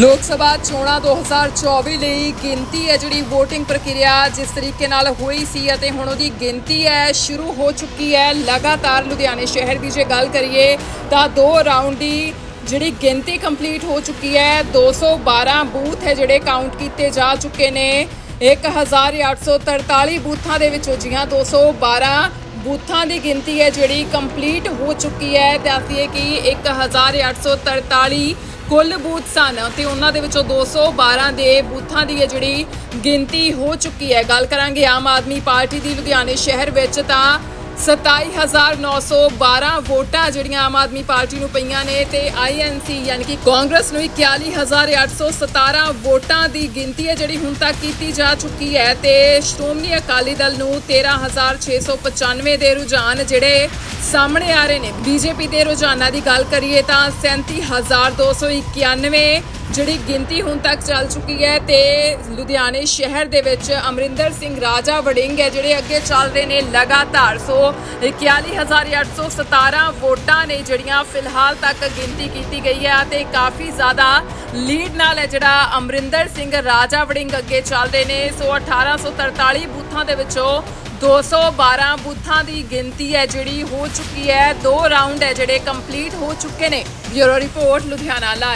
ਲੋਕ ਸਭਾ ਚੋਣਾਂ 2024 ਲਈ ਗਿਣਤੀ ਹੈ ਜਿਹੜੀ VOTING ਪ੍ਰਕਿਰਿਆ ਜਿਸ ਤਰੀਕੇ ਨਾਲ ਹੋਈ ਸੀ ਅਤੇ ਹੁਣ ਉਹਦੀ ਗਿਣਤੀ ਹੈ, ਸ਼ੁਰੂ ਹੋ ਚੁੱਕੀ ਹੈ ਲਗਾਤਾਰ ਲੁਧਿਆਣੇ ਸ਼ਹਿਰ ਦੀ ਜੇ ਗੱਲ ਕਰੀਏ ਤਾਂ ਦੋ ਰਾਊਂਡ ਦੀ ਜਿਹੜੀ ਗਿਣਤੀ ਕੰਪਲੀਟ ਹੋ ਚੁੱਕੀ ਹੈ 212 ਬੂਥ ਹੈ ਜਿਹੜੇ ਕਾਊਂਟ ਕੀਤੇ ਜਾ ਚੁੱਕੇ ਨੇ। 1843 ਬੂਥਾਂ ਦੇ ਵਿੱਚੋਂ ਜੀਆਂ 212 ਬੂਥਾਂ ਦੀ ਗਿਣਤੀ ਹੈ ਜਿਹੜੀ ਕੰਪਲੀਟ ਹੋ ਚੁੱਕੀ ਹੈ। ਦੱਸਦੀਏ ਕਿ 1843 ਕੁੱਲ ਬੂਥ ਸਨ ਤੇ ਉਹਨਾਂ ਦੇ ਵਿੱਚੋਂ 212 ਦੇ ਬੂਥਾਂ ਦੀ ਹੈ ਜਿਹੜੀ ਗਿਣਤੀ ਹੋ ਚੁੱਕੀ ਹੈ। ਗੱਲ ਕਰਾਂਗੇ ਆਮ ਆਦਮੀ ਪਾਰਟੀ ਦੀ ਲੁਧਿਆਣੇ ਸ਼ਹਿਰ ਵਿੱਚ ਤਾਂ 27912 ਵੋਟਾਂ ਜਿਹੜੀਆਂ ਆਮ ਆਦਮੀ ਪਾਰਟੀ ਨੂੰ ਪਈਆਂ ਨੇ ਤੇ ਆਈਐਨਸੀ ਯਾਨੀ ਕਿ ਕਾਂਗਰਸ ਨੂੰ 41817 ਵੋਟਾਂ ਦੀ ਗਿਣਤੀ ਹੈ, ਜਿਹੜੀ ਹੁਣ ਤੱਕ ਕੀਤੀ ਜਾ ਚੁੱਕੀ ਹੈ ਤੇ ਸ਼੍ਰੋਮਣੀ ਅਕਾਲੀ ਦਲ ਨੂੰ 13695 ਦੇ ਰੁਝਾਨ ਜਿਹੜੇ ਸਾਹਮਣੇ ਆ ਰਹੇ ਨੇ। ਬੀਜੇਪੀ ਦੇ ਰੁਝਾਨਾਂ ਦੀ ਗੱਲ ਕਰੀਏ ਤਾਂ 37291 ਜਿਹੜੀ ਗਿਣਤੀ ਹੁਣ ਤੱਕ ਚੱਲ ਚੁੱਕੀ ਹੈ ਤੇ ਲੁਧਿਆਣੇ ਸ਼ਹਿਰ ਦੇ ਵਿੱਚ ਅਮਰਿੰਦਰ ਸਿੰਘ ਰਾਜਾ ਵੜਿੰਗ ਹੈ, ਜਿਹੜੇ ਅੱਗੇ ਚੱਲ ਰਹੇ ਨੇ ਲਗਾਤਾਰ। ਸੋ 41817 ਵੋਟਾਂ ਨੇ ਜਿਹੜੀਆਂ ਫਿਲਹਾਲ ਤੱਕ ਗਿਣਤੀ ਕੀਤੀ ਗਈ ਹੈ ਤੇ ਕਾਫੀ ਜ਼ਿਆਦਾ ਲੀਡ ਨਾਲ ਹੈ ਜਿਹੜਾ ਅਮਰਿੰਦਰ ਸਿੰਘ ਰਾਜਾ ਵੜਿੰਗ ਅੱਗੇ ਚੱਲਦੇ ਨੇ। ਸੋ 1843 ਬੂਥਾਂ ਦੇ ਵਿੱਚੋਂ 212 ਬੂਥਾਂ ਦੀ ਗਿਣਤੀ ਹੈ ਜਿਹੜੀ ਹੋ ਚੁੱਕੀ ਹੈ। ਦੋ ਰਾਊਂਡ ਹੈ ਜਿਹੜੇ ਕੰਪਲੀਟ ਹੋ ਚੁੱਕੇ ਨੇ। Bureau report, Ludhiana live